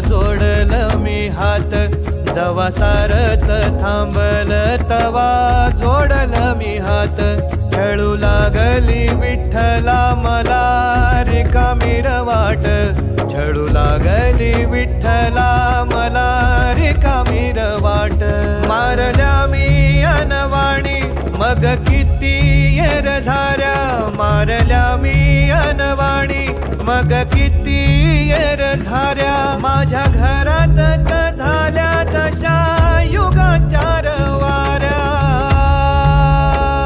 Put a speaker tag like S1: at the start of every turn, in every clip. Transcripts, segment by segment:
S1: जोडल मी हात जवा सारच थांबल तवा. जोडल मी हात खेळू लागली विठ्ठला मला. रिकामी वाट छळू लागली विठ्ठला मला. रिकामी वाट मारल्या मी अनवाणी. मग किती येर झाऱ्या मारल्या मी अनवाणी. मग किती येर झाऱ्या माझ्या घरातच झाल्या जशा युगाचार वाऱ्या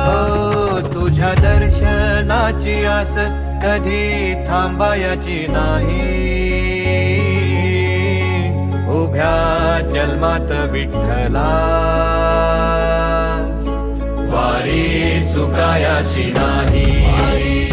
S1: हो, तुझ्या दर्शनाची आस कधी थांबायची नाही. उभ्या जन्मात विठ्ठला. वारी चुकायाची नाही. वारी